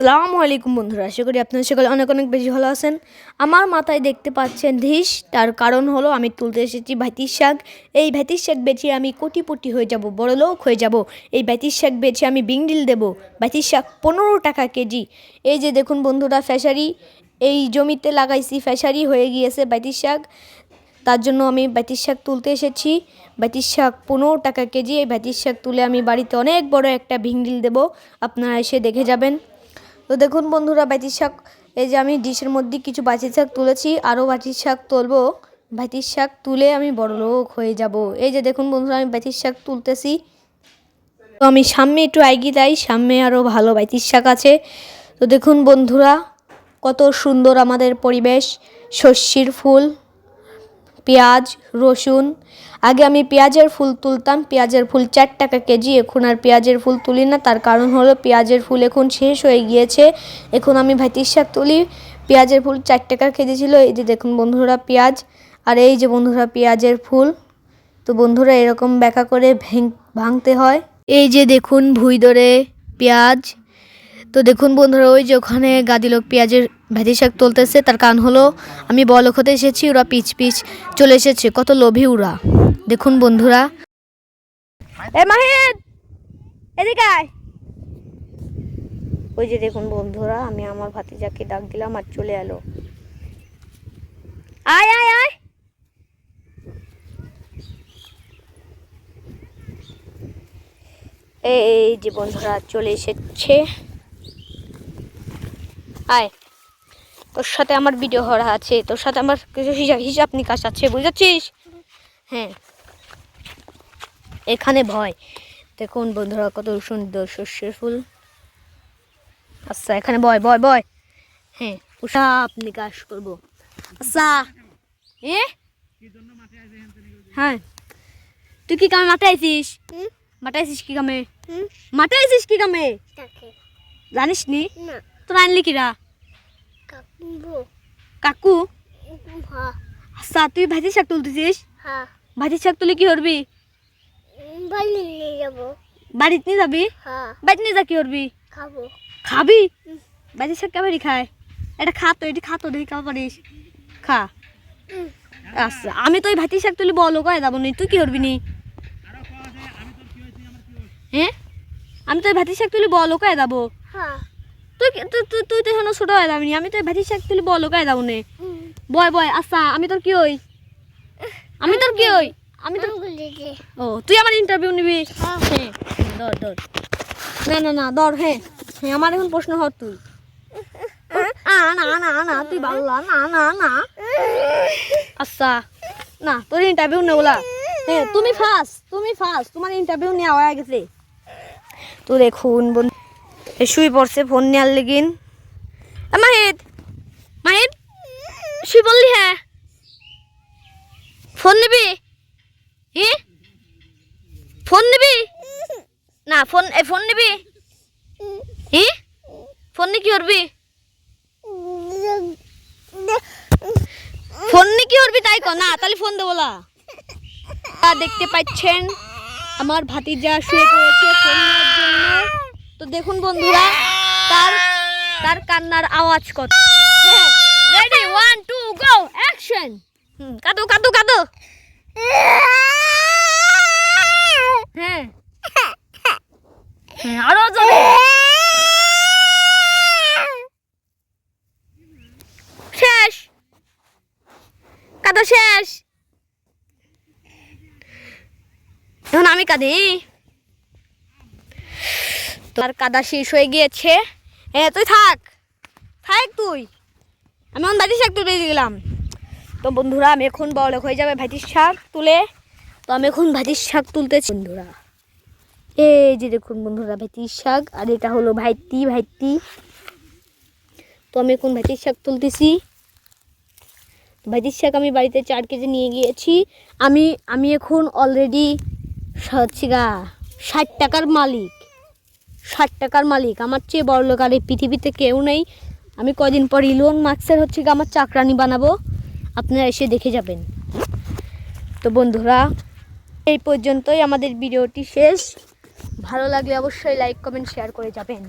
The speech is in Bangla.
আসসালামু আলাইকুম বন্ধুরা, আশা করি আপনারা সকলে অনেক অনেক বেশি ভালো আছেন। আমার মাথায় দেখতে পাচ্ছেন ধিস তার কারণ হলো আমি তুলতে এসেছি ভাতির শাক। এই ভাতির শাক বেচে আমি কোটিপটি হয়ে যাব, বড় লোক হয়ে যাব। এই ভাতির শাক বেচে আমি বিংডিল দেব, ভাতির শাক পনেরো টাকা কেজি। এই যে দেখুন বন্ধুরা, ফ্যাশারি, এই জমিতে লাগাইছি, ফ্যাশারি হয়ে গিয়েছে ভাতির শাক। তার জন্য আমি ব্যাতির শাক তুলতে এসেছি। ব্যাতির শাক পনেরো টাকা কেজি, এই ব্যাতির শাক তুলে আমি বাড়িতে অনেক বড় একটা ভিংডিল দেব। আপনারা এসে দেখে যাবেন। তো দেখুন বন্ধুরা বাইতির শাক, এই যে আমি ডিশের মধ্যে কিছু বাটির শাক তুলেছি, আরও বাটির শাক তুলবো। বাইতির শাক তুলে আমি বড় লোক হয়ে যাব। এই যে দেখুন বন্ধুরা, আমি বাইতির শাক তুলতেছি। তো আমি সামনে একটু এগিয়ে তাই সামনে আরও ভালো বাইতির শাক আছে। তো দেখুন বন্ধুরা, কত সুন্দর আমাদের পরিবেশ শস্যের ফুল। পেঁয়াজ, রসুন। আগে আমি পেঁয়াজের ফুল তুলতাম, পেঁয়াজের ফুল চার টাকা কেজি, এখন আর পেঁয়াজের ফুল তুলি না। তার কারণ হলো পেঁয়াজের ফুল এখন শেষ হয়ে গিয়েছে। এখন আমি ভাতির শাক তুলি, পেঁয়াজের ফুল চার টাকা কেজি ছিল। এই যে দেখুন বন্ধুরা পেঁয়াজ, আর এই যে বন্ধুরা পেঁয়াজের ফুল। তো বন্ধুরা এরকম ব্যাকা করে ভাঙতে হয়। এই যে দেখুন ভুই ধরে পেঁয়াজ। তো দেখুন বন্ধুরা, ওই যে ওখানে গাদি লোক পেঁয়াজের ভেজি শাক তুলতেছে, তার কারণ হলো আমি বলক হতে এসেছি, ওরা পিচ পিচ চলে এসেছে, কত লোভী ওরা। দেখুন বন্ধুরা। এ এদিকে আয়। ওই যে দেখুন বন্ধুরা, আমি আমার ভাতিজাকে ডাক দিলাম আর চলে এলো। আয় আয় আয়। এই যে বন্ধুরা, চলে এসেছে। আয়। তোর সাথে আমার ভিডিও করা আছে তোর সাথে আমার কিছু হিসাব হিসাব নিকাশ আছে বুঝেছিস? হ্যাঁ। এখানে ভয়। দেখুন বন্ধুরা কত সুন্দর শস্যের ফুল। আচ্ছা এখানে বয় বয় বয় হ্যাঁ হিসাব নিকাশ করব। আচ্ছা। এ? হ্যাঁ। তুই কি কামে মাঠে আইছিস? মাঠে আইছিস কি কামে? মাঠে আইছিস কি কামে? জানিস না। তোর আনলি কিরা? কাকু। কাকু? হ্যাঁ আচ্ছা তুই ভাজি শাক তুলতেছিস? হ্যাঁ ভাজি শাক তুলে কি করবি? বাড়িতে নিয়ে যাবি। হ্যাঁ বাড়িতে নিয়ে যা কি করবি? খাবি। ভাজি শাক কেবারই খায়? এটা খা তো এটি খা তো দেখি খাওয়া পারিস খা। আচ্ছা আমি তো ওই ভাতি শাক তুলি বলো কয়ে যাব নি। তুই কি করবি নি? হ্যাঁ? আমি তো ওই ভাতি শাক তুলি বলো কয়ে যাব। হ্যাঁ তুই তুই তো এখনও ছোট হয়ে যাবি আমি তো ওই ভাতি শাক তুলি বলো কয়ে যাব নে। বয় বয় আচ্ছা আমি তোর কি হই? আমি তোর কি হই? আমি তোর ও তুই আমার ইন্টারভিউ নিবি? হ্যাঁ। হ্যাঁ দর দর না না না দর হ্যাঁ। হ্যাঁ আমার এখন প্রশ্ন হর তুই। আ, না না না তুই ভালো না না না। না আচ্ছা না তোর ইন্টারভিউ নেওলা হ্যাঁ তুমি ফার্স্ট তুমি ফার্স্ট তোমার ইন্টারভিউ নেওয়া হয়ে গেছে। তো দেখুন বন্ধু এ শুই পড়ছে ফোন নেওয়ার লেগিন এ, মাহিদ মাহিদ শুই বললি হ্যাঁ ফোন নিবি? এ ফোন নিবি? না ফোন এই ফোন নিবি? হি? ফোন নিয়ে কি করবি? ফোন নিয়ে কি করবি তাই কর। না তাহলে ফোন দেবো না দেখতে পাচ্ছেন আমার ভাতিজা শুয়ে পড়েছে ফোন নেওয়ার জন্য। তো দেখুন বন্ধুরা, তার তার কান্নার আওয়াজ কত। Ready one two go action কাদো কাদো কাদো। হ্যাঁ। হ্যাঁ আরও জোরে। শেষ। কাদা, শেষ। এখন আমি কাঁদি। তোর কাদা শেষ হয়ে গিয়েছে। হ্যাঁ তুই থাক। থাক তুই। আমি এখন ভাইটির শাক তুলে গেলাম তো বন্ধুরা, আমি এখন বড় হয়ে যাবে ভাইটির শাক তুলে। তো আমি এখন ভাইটির শাক তুলতেছি। বন্ধুরা, এই যে দেখুন বন্ধুরা ভাইটির শাক, আর এটা হলো ভাইটি ভাইটি। তো আমি এখন ভাইটির শাক তুলতেছি। ভাইটির শাক আমি বাড়িতে চার কেজি নিয়ে গিয়েছি। আমি আমি এখন অলরেডি হচ্ছে গা, ষাট টাকার মালিক। ষাট টাকার মালিক। আমার চেয়ে বড় লোক আর এই পৃথিবীতে কেউ নেই। আমি কদিন পর ইলোন মার্কসের হচ্ছে কি আমার চাকরানি বানাবো। আপনারা এসে দেখে যাবেন। তো বন্ধুরা, এই পর্যন্তই আমাদের ভিডিওটি শেষ। ভালো লাগলে অবশ্যই লাইক কমেন্ট শেয়ার করে যাবেন।